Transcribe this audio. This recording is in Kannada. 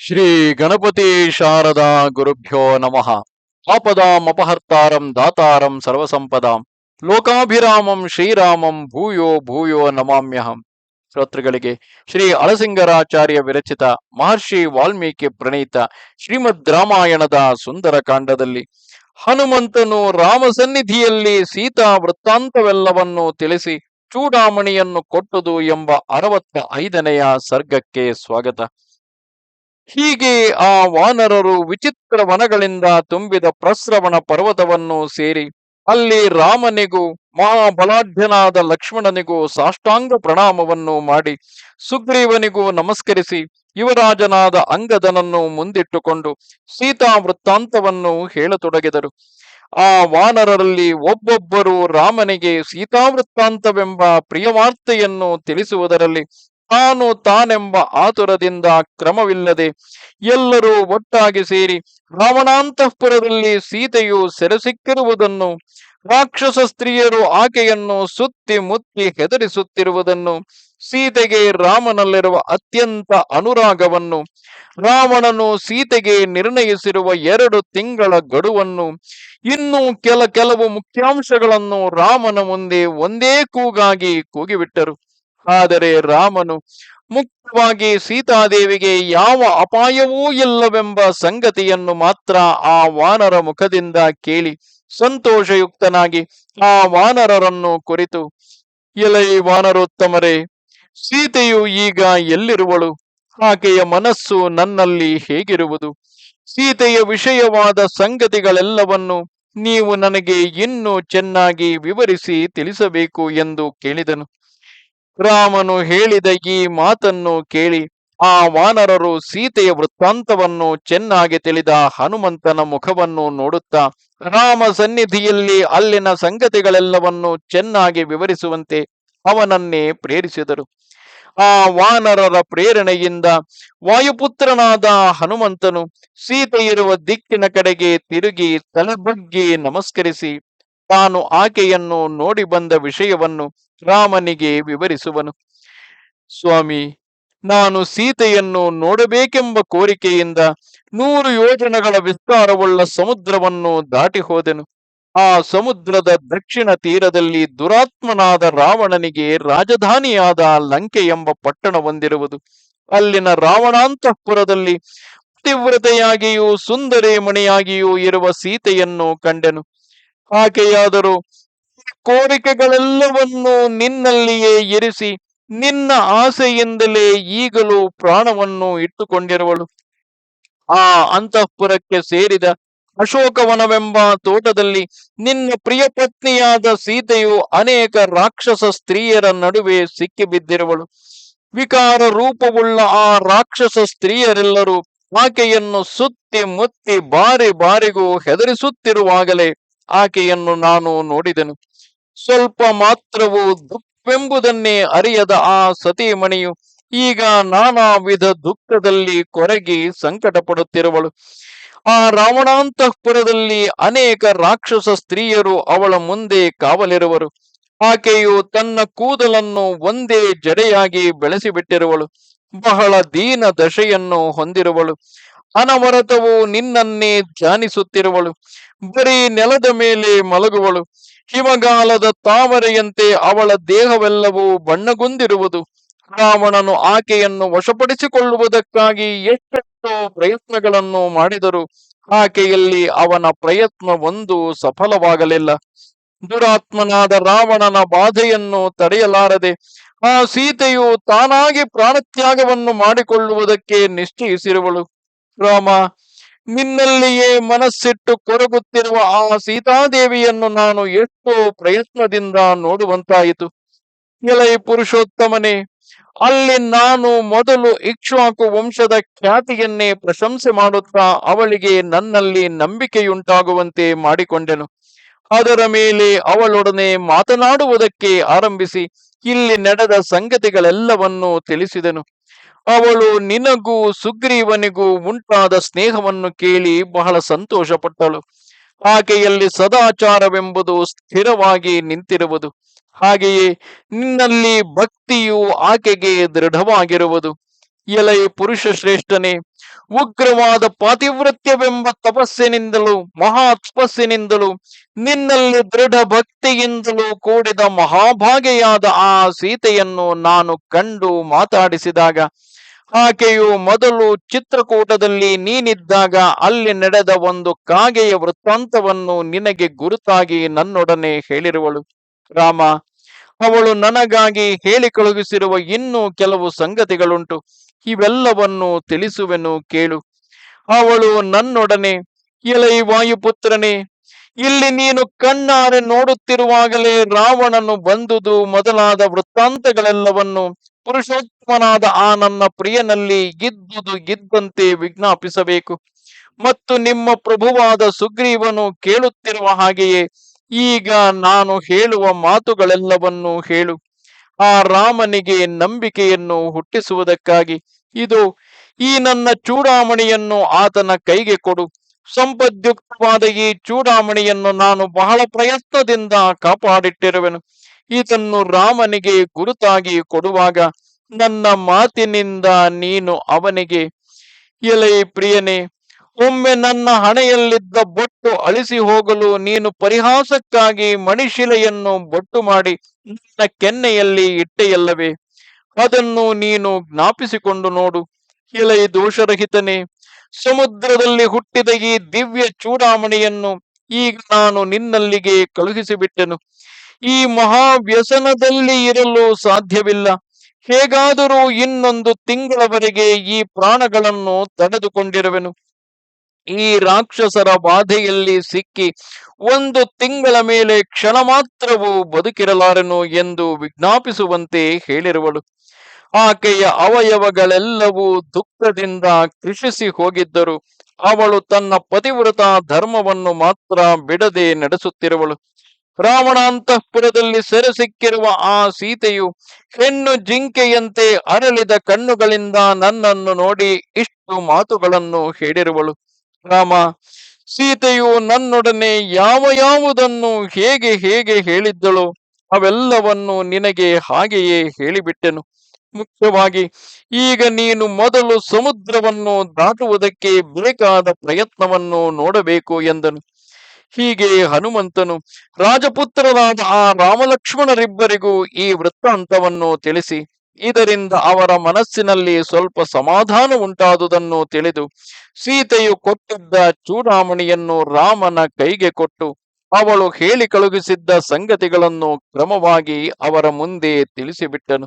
ಶ್ರೀ ಗಣಪತಿ ಶಾರದಾ ಗುರುಭ್ಯೋ ನಮಃ. ಆಪದಾಮಪಹರ್ತಾರಂ ದಾತಾರಂ ಸರ್ವಸಂಪದಾಂ. ಲೋಕಾಭಿರಾಮಂ ಶ್ರೀರಾಮಂ ಭೂಯೋ ಭೂಯೋ ನಮಾಮ್ಯಹಂ. ಶ್ರೋತೃಗಳಿಗೆ ಶ್ರೀ ಅಳಸಿಂಗರಾಚಾರ್ಯ ವಿರಚಿತ ಮಹರ್ಷಿ ವಾಲ್ಮೀಕಿ ಪ್ರಣೀತ ಶ್ರೀಮದ್ ರಾಮಾಯಣದ ಸುಂದರ ಕಾಂಡದಲ್ಲಿ ಹನುಮಂತನು ರಾಮ ಸನ್ನಿಧಿಯಲ್ಲಿ ಸೀತಾ ವೃತ್ತಾಂತವೆಲ್ಲವನ್ನು ತಿಳಿಸಿ ಚೂಡಾಮಣಿಯನ್ನು ಕೊಟ್ಟುದು ಎಂಬ ಅರವತ್ತ ಐದನೆಯ ಸರ್ಗಕ್ಕೆ ಸ್ವಾಗತ. ಹೀಗೆ ಆ ವಾನರರು ವಿಚಿತ್ರ ವನಗಳಿಂದ ತುಂಬಿದ ಪ್ರಸ್ರವಣ ಪರ್ವತವನ್ನು ಸೇರಿ ಅಲ್ಲಿ ರಾಮನಿಗೂ ಮಹಾಬಲಾಢ್ಯನಾದ ಲಕ್ಷ್ಮಣನಿಗೂ ಸಾಷ್ಟಾಂಗ ಪ್ರಣಾಮವನ್ನು ಮಾಡಿ ಸುಗ್ರೀವನಿಗೂ ನಮಸ್ಕರಿಸಿ ಯುವರಾಜನಾದ ಅಂಗದನನ್ನು ಮುಂದಿಟ್ಟುಕೊಂಡು ಸೀತಾ ವೃತ್ತಾಂತವನ್ನು ಹೇಳತೊಡಗಿದರು. ಆ ವಾನರರಲ್ಲಿ ಒಬ್ಬೊಬ್ಬರು ರಾಮನಿಗೆ ಸೀತಾ ವೃತ್ತಾಂತವೆಂಬ ಪ್ರಿಯವಾರ್ತೆಯನ್ನು ತಿಳಿಸುವುದರಲ್ಲಿ ತಾನು ತಾನೆಂಬ ಆತುರದಿಂದ ಕ್ರಮವಿಲ್ಲದೆ ಎಲ್ಲರೂ ಒಟ್ಟಾಗಿ ಸೇರಿ ರಾವಣಾಂತಃಪುರದಲ್ಲಿ ಸೀತೆಯು ಸೆರೆಸಿಕ್ಕಿರುವುದನ್ನು, ರಾಕ್ಷಸ ಸ್ತ್ರೀಯರು ಆಕೆಯನ್ನು ಸುತ್ತಿ ಮುತ್ತಿ ಹೆದರಿಸುತ್ತಿರುವುದನ್ನು, ಸೀತೆಗೆ ರಾಮನಲ್ಲಿರುವ ಅತ್ಯಂತ ಅನುರಾಗವನ್ನು, ರಾವಣನು ಸೀತೆಗೆ ನಿರ್ಣಯಿಸಿರುವ ಎರಡು ತಿಂಗಳ ಗಡುವನ್ನು, ಇನ್ನೂ ಕೆಲ ಕೆಲವು ಮುಖ್ಯಾಂಶಗಳನ್ನು ರಾಮನ ಮುಂದೆ ಒಂದೇ ಕೂಗಾಗಿ ಕೂಗಿಬಿಟ್ಟರು. ಆದರೆ ರಾಮನು ಮುಖ್ಯವಾಗಿ ಸೀತಾದೇವಿಗೆ ಯಾವ ಅಪಾಯವೂ ಇಲ್ಲವೆಂಬ ಸಂಗತಿಯನ್ನು ಮಾತ್ರ ಆ ವಾನರ ಮುಖದಿಂದ ಕೇಳಿ ಸಂತೋಷಯುಕ್ತನಾಗಿ ಆ ವಾನರರನ್ನು ಕುರಿತು, ಎಲೈ ವಾನರೋತ್ತಮರೇ, ಸೀತೆಯು ಈಗ ಎಲ್ಲಿರುವಳು? ಆಕೆಯ ಮನಸ್ಸು ನನ್ನಲ್ಲಿ ಹೇಗಿರುವುದು? ಸೀತೆಯ ವಿಷಯವಾದ ಸಂಗತಿಗಳೆಲ್ಲವನ್ನು ನೀವು ನನಗೆ ಇನ್ನೂ ಚೆನ್ನಾಗಿ ವಿವರಿಸಿ ತಿಳಿಸಬೇಕು ಎಂದು ಕೇಳಿದನು. ರಾಮನು ಹೇಳಿದ ಈ ಮಾತನ್ನು ಕೇಳಿ ಆ ವಾನರರು ಸೀತೆಯ ವೃತ್ತಾಂತವನ್ನು ಚೆನ್ನಾಗಿ ತಿಳಿದ ಹನುಮಂತನ ಮುಖವನ್ನು ನೋಡುತ್ತಾ, ರಾಮ ಸನ್ನಿಧಿಯಲ್ಲಿ ಅಲ್ಲಿನ ಸಂಗತಿಗಳೆಲ್ಲವನ್ನು ಚೆನ್ನಾಗಿ ವಿವರಿಸುವಂತೆ ಅವನನ್ನೇ ಪ್ರೇರಿಸಿದರು. ಆ ವಾನರರ ಪ್ರೇರಣೆಯಿಂದ ವಾಯುಪುತ್ರನಾದ ಹನುಮಂತನು ಸೀತೆ ಇರುವ ದಿಕ್ಕಿನ ಕಡೆಗೆ ತಿರುಗಿ ತಲೆಬಗ್ಗಿ ನಮಸ್ಕರಿಸಿ, ತಾನು ಆಕೆಯನ್ನು ನೋಡಿ ಬಂದ ವಿಷಯವನ್ನು ರಾಮನಿಗೆ ವಿವರಿಸುವನು. ಸ್ವಾಮಿ, ನಾನು ಸೀತೆಯನ್ನು ನೋಡಬೇಕೆಂಬ ಕೋರಿಕೆಯಿಂದ ನೂರು ಯೋಜನೆಗಳ ವಿಸ್ತಾರವುಳ್ಳ ಸಮುದ್ರವನ್ನು ದಾಟಿ ಹೋದೆನು. ಆ ಸಮುದ್ರದ ದಕ್ಷಿಣ ತೀರದಲ್ಲಿ ದುರಾತ್ಮನಾದ ರಾವಣನಿಗೆ ರಾಜಧಾನಿಯಾದ ಲಂಕೆ ಎಂಬ ಪಟ್ಟಣ ಹೊಂದಿರುವುದು. ಅಲ್ಲಿನ ರಾವಣಾಂತಃಪುರದಲ್ಲಿ ತೀವ್ರತೆಯಾಗಿಯೂ ಸುಂದರಿ ಮಣಿಯಾಗಿಯೂ ಇರುವ ಸೀತೆಯನ್ನು ಕಂಡೆನು. ಆಕೆಯಾದರೂ ಕೋರಿಕೆಗಳೆಲ್ಲವನ್ನು ನಿನ್ನಲ್ಲಿಯೇ ಇರಿಸಿ ನಿನ್ನ ಆಸೆಯಿಂದಲೇ ಈಗಲೂ ಪ್ರಾಣವನ್ನು ಇಟ್ಟುಕೊಂಡಿರುವಳು. ಆ ಅಂತಃಪುರಕ್ಕೆ ಸೇರಿದ ಅಶೋಕವನವೆಂಬ ತೋಟದಲ್ಲಿ ನಿನ್ನ ಪ್ರಿಯ ಪತ್ನಿಯಾದ ಸೀತೆಯು ಅನೇಕ ರಾಕ್ಷಸ ಸ್ತ್ರೀಯರ ನಡುವೆ ಸಿಕ್ಕಿಬಿದ್ದಿರುವಳು. ವಿಕಾರ ರೂಪವುಳ್ಳ ಆ ರಾಕ್ಷಸ ಸ್ತ್ರೀಯರೆಲ್ಲರೂ ಆಕೆಯನ್ನು ಸುತ್ತಿ ಮುತ್ತಿ ಬಾರಿ ಬಾರಿಗೂ ಹೆದರಿಸುತ್ತಿರುವಾಗಲೇ ಆಕೆಯನ್ನು ನಾನು ನೋಡಿದೆನು. ಸ್ವಲ್ಪ ಮಾತ್ರವೂ ದುಃಖವೆಂಬುದನ್ನೇ ಅರಿಯದ ಆ ಸತೀಮಣಿಯು ಈಗ ನಾನಾ ವಿಧ ದುಃಖದಲ್ಲಿ ಕೊರಗಿ ಸಂಕಟ ಪಡುತ್ತಿರುವಳು ಆ ರಾವಣಾಂತಃಪುರದಲ್ಲಿ ಅನೇಕ ರಾಕ್ಷಸ ಸ್ತ್ರೀಯರು ಅವಳ ಮುಂದೆ ಕಾವಲಿರುವರು. ಆಕೆಯು ತನ್ನ ಕೂದಲನ್ನು ಒಂದೇ ಜಡೆಯಾಗಿ ಬೆಳೆಸಿಬಿಟ್ಟಿರುವಳು. ಬಹಳ ದೀನ ದಶೆಯನ್ನು ಹೊಂದಿರುವಳು. ಅನವರತವು ನಿನ್ನನ್ನೇ ಧ್ಯಾನಿಸುತ್ತಿರುವಳು. ಬರೀ ನೆಲದ ಮೇಲೆ ಮಲಗುವಳು. ಹಿಮಗಾಲದ ತಾವರೆಯಂತೆ ಅವಳ ದೇಹವೆಲ್ಲವೂ ಬಣ್ಣಗೊಂಡಿರುವುದು. ರಾವಣನು ಆಕೆಯನ್ನು ವಶಪಡಿಸಿಕೊಳ್ಳುವುದಕ್ಕಾಗಿ ಎಷ್ಟೆಷ್ಟೋ ಪ್ರಯತ್ನಗಳನ್ನು ಮಾಡಿದರು. ಆಕೆಯಲ್ಲಿ ಅವನ ಪ್ರಯತ್ನ ಒಂದು ಸಫಲವಾಗಲಿಲ್ಲ. ದುರಾತ್ಮನಾದ ರಾವಣನ ಬಾಧೆಯನ್ನು ತಡೆಯಲಾರದೆ, ಆ ಸೀತೆಯು ತಾನಾಗಿ ಪ್ರಾಣತ್ಯಾಗವನ್ನು ಮಾಡಿಕೊಳ್ಳುವುದಕ್ಕೆ ನಿಶ್ಚಯಿಸಿರುವಳು. ರಾಮ ನಿನ್ನಲ್ಲಿಯೇ ಮನಸ್ಸಿಟ್ಟು ಕೊರಗುತ್ತಿರುವ ಆ ಸೀತಾದೇವಿಯನ್ನು ನಾನು ಎಷ್ಟೋ ಪ್ರಯತ್ನದಿಂದ ನೋಡುವಂತಾಯಿತು. ಎಲೈ ಪುರುಷೋತ್ತಮನೇ, ಅಲ್ಲಿ ನಾನು ಮೊದಲು ಇಕ್ಷ್ವಾಕು ವಂಶದ ಖ್ಯಾತಿಯನ್ನೇ ಪ್ರಶಂಸೆ ಮಾಡುತ್ತಾ ಅವಳಿಗೆ ನನ್ನಲ್ಲಿ ನಂಬಿಕೆಯುಂಟಾಗುವಂತೆ ಮಾಡಿಕೊಂಡೆನು. ಅದರ ಮೇಲೆ ಅವಳೊಡನೆ ಮಾತನಾಡುವುದಕ್ಕೆ ಆರಂಭಿಸಿ, ಇಲ್ಲಿ ನಡೆದ ಸಂಗತಿಗಳೆಲ್ಲವನ್ನೂ ತಿಳಿಸಿದನು. ಅವಳು ನಿನಗೂ ಸುಗ್ರೀವನಿಗೂ ಉಂಟಾದ ಸ್ನೇಹವನ್ನು ಕೇಳಿ ಬಹಳ ಸಂತೋಷಪಟ್ಟಳು. ಆಕೆಯಲ್ಲಿ ಸದಾಚಾರವೆಂಬುದು ಸ್ಥಿರವಾಗಿ ನಿಂತಿರುವುದು. ಹಾಗೆಯೇ ನಿನ್ನಲ್ಲಿ ಭಕ್ತಿಯು ಆಕೆಗೆ ದೃಢವಾಗಿರುವುದು. ಎಲೈ ಪುರುಷ ಶ್ರೇಷ್ಠನೇ ಉಗ್ರವಾದ ಪಾತಿವೃತ್ಯವೆಂಬ ತಪಸ್ಸಿನಿಂದಲೂ ಮಹಾ ತಪಸ್ಸಿನಿಂದಲೂ ನಿನ್ನಲ್ಲಿ ದೃಢ ಭಕ್ತಿಯಿಂದಲೂ ಕೂಡಿದ ಮಹಾಭಾಗೆಯಾದ ಆ ಸೀತೆಯನ್ನು ನಾನು ಕಂಡು ಮಾತಾಡಿಸಿದಾಗ ಆಕೆಯು ಮೊದಲು ಚಿತ್ರಕೂಟದಲ್ಲಿ ನೀನಿದ್ದಾಗ ಅಲ್ಲಿ ನಡೆದ ಒಂದು ಕಾಗೆಯ ವೃತ್ತಾಂತವನ್ನು ನಿನಗೆ ಗುರುತಾಗಿ ನನ್ನೊಡನೆ ಹೇಳಿರುವಳು. ರಾಮ, ಅವಳು ನನಗಾಗಿ ಹೇಳಿ ಕಳುಹಿಸಿರುವ ಇನ್ನೂ ಕೆಲವು ಸಂಗತಿಗಳುಂಟು. ಇವೆಲ್ಲವನ್ನು ತಿಳಿಸುವೆನು, ಕೇಳು. ಅವಳು ನನ್ನೊಡನೆ, ಎಲೈ ವಾಯುಪುತ್ರನೇ ಇಲ್ಲಿ ನೀನು ಕಣ್ಣಾರೆ ನೋಡುತ್ತಿರುವಾಗಲೇ ರಾವಣನು ಬಂದುದು ಮೊದಲಾದ ವೃತ್ತಾಂತಗಳೆಲ್ಲವನ್ನು ಪುರುಷೋತ್ತಮನಾದ ಆ ನನ್ನ ಪ್ರಿಯನಲ್ಲಿ ಗಿದ್ದುದು ಗಿದ್ದಂತೆ ವಿಜ್ಞಾಪಿಸಬೇಕು. ಮತ್ತು ನಿಮ್ಮ ಪ್ರಭುವಾದ ಸುಗ್ರೀವನು ಕೇಳುತ್ತಿರುವ ಹಾಗೆಯೇ ಈಗ ನಾನು ಹೇಳುವ ಮಾತುಗಳೆಲ್ಲವನ್ನು ಹೇಳು. ಆ ರಾಮನಿಗೆ ನಂಬಿಕೆಯನ್ನು ಹುಟ್ಟಿಸುವುದಕ್ಕಾಗಿ. ಇದು ಈ ನನ್ನ ಚೂಡಾಮಣಿಯನ್ನು ಆತನ ಕೈಗೆ ಕೊಡು. ಸಂಪದ್ಯುಕ್ತವಾದ ಈ ಚೂಡಾಮಣಿಯನ್ನು ನಾನು ಬಹಳ ಪ್ರಯತ್ನದಿಂದ ಕಾಪಾಡಿಟ್ಟಿರುವೆನು. ಇದನ್ನು ರಾಮನಿಗೆ ಗುರುತಾಗಿ ಕೊಡುವಾಗ ನನ್ನ ಮಾತಿನಿಂದ ನೀನು ಅವನಿಗೆ, ಎಲೈ ಪ್ರಿಯನೇ, ಒಮ್ಮೆ ನನ್ನ ಹಣೆಯಲ್ಲಿದ್ದ ಬೊಟ್ಟು ಅಳಿಸಿ ಹೋಗಲು ನೀನು ಪರಿಹಾಸಕ್ಕಾಗಿ ಮಣಿಶಿಲೆಯನ್ನು ಬೊಟ್ಟು ಮಾಡಿ ನನ್ನ ಕೆನ್ನೆಯಲ್ಲಿ ಇಟ್ಟೆಯಲ್ಲವೇ? ಅದನ್ನು ನೀನು ಜ್ಞಾಪಿಸಿಕೊಂಡು ನೋಡು. ಎಲೆ ದೋಷರಹಿತನೇ ಸಮುದ್ರದಲ್ಲಿ ಹುಟ್ಟಿದ ಈ ದಿವ್ಯ ಚೂಡಾಮಣಿಯನ್ನು ಈಗ ನಾನು ನಿನ್ನಲ್ಲಿಗೆ ಕಳುಹಿಸಿಬಿಟ್ಟೆನು. ಈ ಮಹಾವ್ಯಸನದಲ್ಲಿ ಇರಲು ಸಾಧ್ಯವಿಲ್ಲ. ಹೇಗಾದರೂ ಇನ್ನೊಂದು ತಿಂಗಳವರೆಗೆ ಈ ಪ್ರಾಣಗಳನ್ನು ತಡೆದುಕೊಂಡಿರುವೆನು. ಈ ರಾಕ್ಷಸರ ಬಾಧೆಯಲ್ಲಿ ಸಿಕ್ಕಿ ಒಂದು ತಿಂಗಳ ಮೇಲೆ ಕ್ಷಣ ಮಾತ್ರವೂ ಬದುಕಿರಲಾರೆನು ಎಂದು ವಿಜ್ಞಾಪಿಸುವಂತೆ ಹೇಳಿರುವಳು. ಆಕೆಯ ಅವಯವಗಳೆಲ್ಲವೂ ದುಃಖದಿಂದ ಕೃಷಿಸಿ ಹೋಗಿದ್ದರು. ಅವಳು ತನ್ನ ಪತಿವ್ರತ ಧರ್ಮವನ್ನು ಮಾತ್ರ ಬಿಡದೆ ನಡೆಸುತ್ತಿರುವಳು. ರಾವಣಾಂತಃಪುರದಲ್ಲಿ ಸೆರೆ ಸಿಕ್ಕಿರುವ ಆ ಸೀತೆಯು ಹೆಣ್ಣು ಜಿಂಕೆಯಂತೆ ಅರಳಿದ ಕಣ್ಣುಗಳಿಂದ ನನ್ನನ್ನು ನೋಡಿ ಇಷ್ಟು ಮಾತುಗಳನ್ನು ಹೇಳಿರುವಳು. ರಾಮ, ಸೀತೆಯು ನನ್ನೊಡನೆ ಯಾವ ಯಾವುದನ್ನು ಹೇಗೆ ಹೇಗೆ ಹೇಳಿದ್ದಳು ಅವೆಲ್ಲವನ್ನು ನಿನಗೆ ಹಾಗೆಯೇ ಹೇಳಿಬಿಟ್ಟೆನು. ಮುಖ್ಯವಾಗಿ, ಈಗ ನೀನು ಮೊದಲು ಸಮುದ್ರವನ್ನು ದಾಟುವುದಕ್ಕೆ ಬೇಕಾದ ಪ್ರಯತ್ನವನ್ನು ನೋಡಬೇಕು ಎಂದನು. ಹೀಗೆ ಹನುಮಂತನು ರಾಜಪುತ್ರರಾದ ಆ ರಾಮಲಕ್ಷ್ಮಣರಿಬ್ಬರಿಗೂ ಈ ವೃತ್ತಾಂತವನ್ನು ತಿಳಿಸಿ, ಇದರಿಂದ ಅವರ ಮನಸ್ಸಿನಲ್ಲಿ ಸ್ವಲ್ಪ ಸಮಾಧಾನ ಉಂಟಾದುದನ್ನು ತಿಳಿದು, ಸೀತೆಯು ಕೊಟ್ಟಿದ್ದ ಚೂಡಾಮಣಿಯನ್ನು ರಾಮನ ಕೈಗೆ ಕೊಟ್ಟು, ಅವಳು ಹೇಳಿ ಕಳುಹಿಸಿದ್ದ ಸಂಗತಿಗಳನ್ನು ಕ್ರಮವಾಗಿ ಅವರ ಮುಂದೆ ತಿಳಿಸಿಬಿಟ್ಟನು.